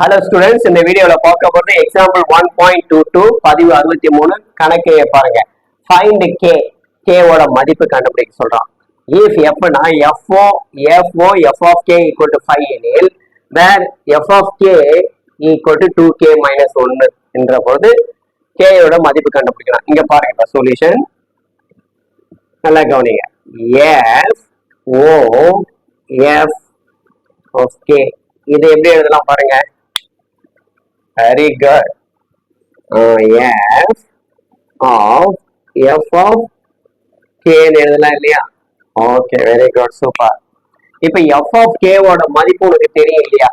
Hello students இந்த வீடியோல பார்க்க போறது example one point two two பதிவு அறுபத்தி மூணு கணக்கு பாருங்க. ஃபைண்ட் கே கேவோட மதிப்பு கண்டுபிடிக்க சொல்றான். இஃப் எப்பனா F O F O F of K equal to five எனில் where F of K equal to two K minus ஒன்னு என்ற பொழுது கேயோட மதிப்பு கண்டுபிடிக்கலாம். இங்க பாருங்க இப்ப சொல்யூஷன் நல்லா கவனிங்க. F O F of K இது எப்படி எழுதலாம் பாருங்க very good F of F of கேன்னு எழுதலாம் இல்லையா? ஓகே வெரி குட் சூப்பர் இப்போ எஃப் ஆஃப் கேவோட மதிப்பு உனக்கு தெரியும் இல்லையா?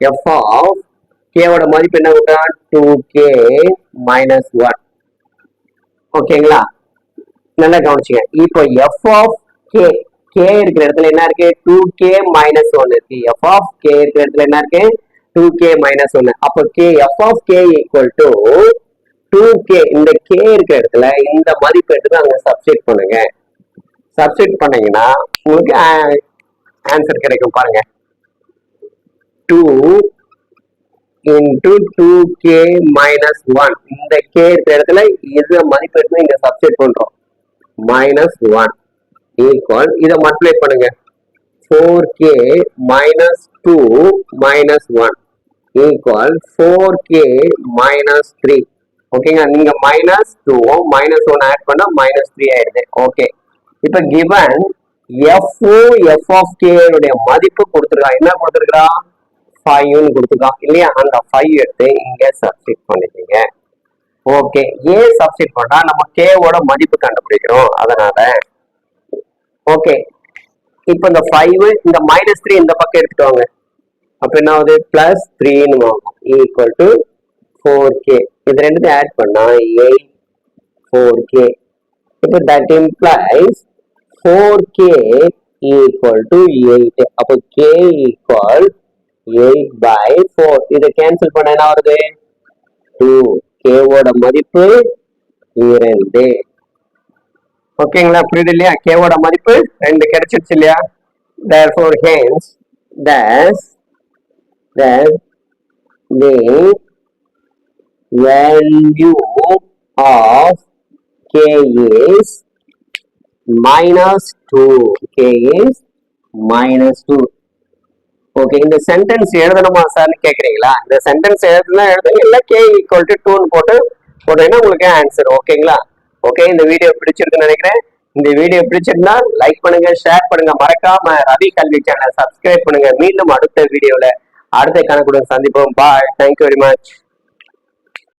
எஃப் ஆஃப் கேவோட மதிப்பு என்ன கொடுத்தா டூ கே மைனஸ் ஒன் ஓகேங்களா நல்லா கவனிச்சுங்க. இப்போ எஃப் ஆஃப் கே கே இருக்கிற இடத்துல என்ன இருக்கு? டூ கே மைனஸ் ஒன் இருக்கு. எஃப் ஆஃப் கே இருக்கிற இடத்துல என்ன இருக்கு? டூ கே மைனஸ் ஒன்னு அப்போ K F of K equal to two K இந்த கே இருக்கிற இடத்துல இந்த மதிப்பு எடுத்து அங்க சப்ஸ்டிட் பண்ணுங்க. சப்ஸ்டிட் பண்ணீங்கன்னா உங்களுக்கு ஆன்சர் கிடைக்கும் பாருங்க. Two into two K minus one இந்த கே இருக்கிற இடத்துல இது மதிப்பு எடுத்து இங்க சப்ஸ்டிட் பண்றோம். மைனஸ் ஒன் ஈக்குவல் இதை மல்டிப்ளை பண்ணுங்க. Four K minus two minus one equal four K minus three ஓகேங்க நீங்க minus two minus one add பண்ணா மைனஸ் த்ரீ ஆயிடுது. ஓகே இப்போ given F F of K உடைய மதிப்பு கொடுத்துருக்கான் என்ன கொடுத்துருக்கா? ஃபைவ்னு கொடுத்துருக்கான் இல்லையா? அந்த ஃபைவ் எடுத்து இங்க சப்ஸ்டிட் பண்ணிக்கோங்க. ஓகே ஏ சப்ஸ்டிட் பண்ணா நம்ம கேவோட மதிப்பு கண்டுபிடிக்கிறோம். அதனால. ஓகே இப்போ இந்த ஃபைவ் இந்த மைனஸ் த்ரீ இந்த பக்கம் எடுத்துட்டு வாங்க. அப்ப என்ன ஆகுது? பிளஸ் த்ரீன்னு ஆகும் ஈக்குவல் டு ஃபோர் கே இது ரெண்டுத்தையும் ஆட் பண்ணா எயிட் ஃபோர் கே இப்போ that implies four K equal to eight அப்போ K equal eight by four இதை கேன்சல் பண்ண என்ன வருது? டூ கேவோட மதிப்பு இரண்டு. ஓகேங்களா? புரியுது இல்லையா? கேவோட மதிப்பு ரெண்டு கிடைச்சிருச்சு இல்லையா? Therefore hence thus that the value of k is minus 2 k is minus 2 okay இந்த சென்டென்ஸ் எழுதணுமா சார்னு கேட்குறீங்களா இந்த சென்டென்ஸ் எழுதுனா எழுதுங்க இல்லை கே ஈக்குவல் டு டூன்னு போட்டு போட்டீங்கன்னா உங்களுக்கு ஆன்சர் ஓகேங்களா ஓகே இந்த வீடியோ பிடிச்சிருக்குன்னு நினைக்கிறேன். இந்த வீடியோ பிடிச்சிருந்தா லைக் பண்ணுங்க ஷேர் பண்ணுங்க. மறக்காம ரவி கல்வி சேனல் சப்ஸ்கிரைப் பண்ணுங்க. மீண்டும் அடுத்த வீடியோவில் அடுத்த கணக்குடன் சந்திப்போம். Bye thank you very much